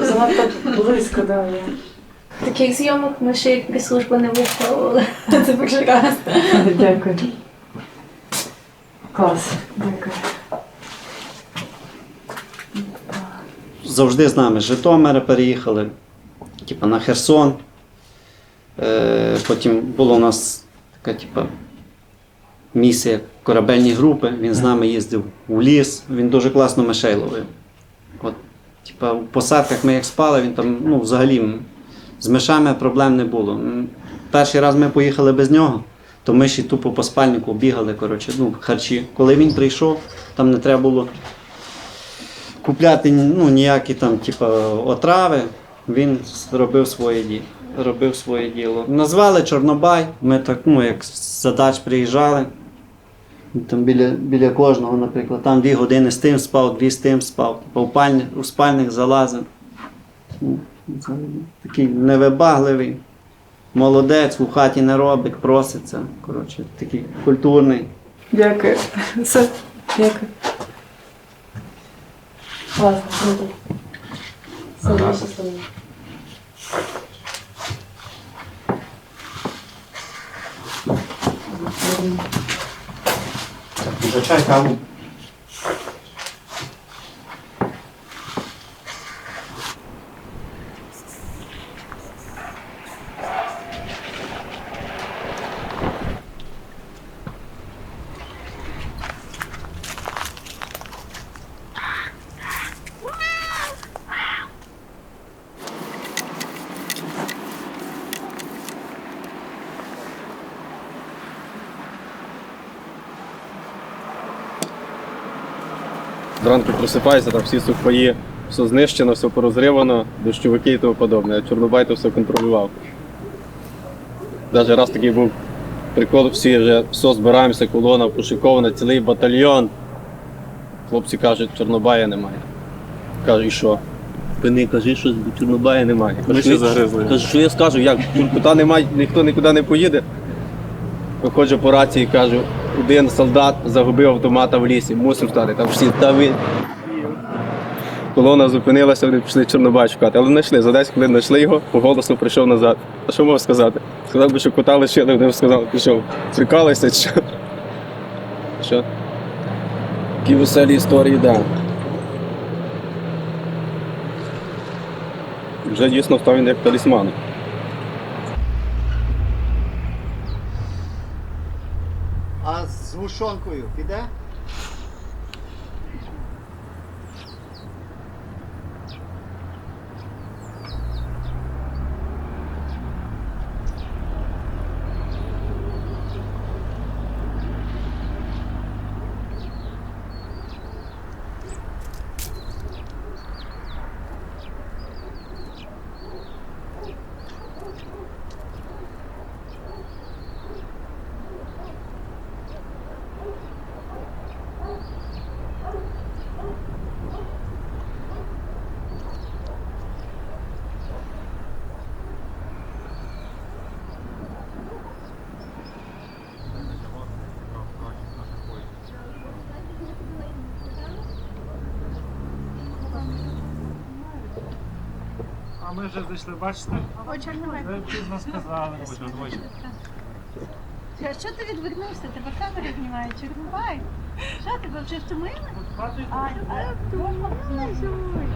Занадто близько, да. я. Таких зйомок ми ще як прес-служба не влаштовували. Це раз. Дякую. Клас. Дякую. завжди з нами з Житомира переїхали, типа на Херсон. Е, потім була у нас така, типа, місія корабельні групи. Він з нами їздив у ліс, він дуже класно мишей ловив. От, типа, в посадках ми як спали, він там, ну, взагалі з мишами проблем не було. Перший раз ми поїхали без нього, то миші тупо по спальнику бігали, коротше, ну, харчі. Коли він прийшов, там не треба було купляти ну, ніякі там, типу, отрави, він робив своє діло. Робив своє діло. Назвали Чорнобай. Ми так, ну, як задач приїжджали. Там біля, біля кожного, наприклад, там дві години з тим спав, дві з тим спав. Типу, у, пальні, у спальник залазив. Ну, Такий невибагливий. Молодець, у хаті не робить, проситься. Коротше, такий культурний. Дякую. Все. Дякую. Класно. круто. Все, щасливо. 我猜一下 Зранку просипаєшся, там всі сухпаї, все знищено, все порозривано, дощовики і тому подобне. А Чорнобай то все контролював. Навіть раз такий був прикол, всі вже все збираємося, колона пошикована, цілий батальйон. Хлопці кажуть, Чорнобая немає. Кажу, і що? Ви не кажи, що Чорнобая немає. Кажу, ще загризли. Кажу, що я скажу, як куди немає, ніхто нікуди не поїде. Виходжу по рації кажу, один солдат загубив автомата в лісі, мусимо стати. Там всі та ви. Колона зупинилася, вони пішли Чорнобай шукати. Але знайшли. За 10 хвилин знайшли його, по голосу прийшов назад. А що можу сказати? Сказав би, що кота лишили, вони б сказали, пішов. Цікалися, чи що? Що? Такі веселі історії, так. Да. Вже дійсно став він як талісман. А з гушонкою піде? А ми вже зайшли, бачите? Ви пізно сказали. А що ти відвернувся? Тебе камера знімає, Чорнобай. Що тебе вже втомили? А, а, втомилась, ой.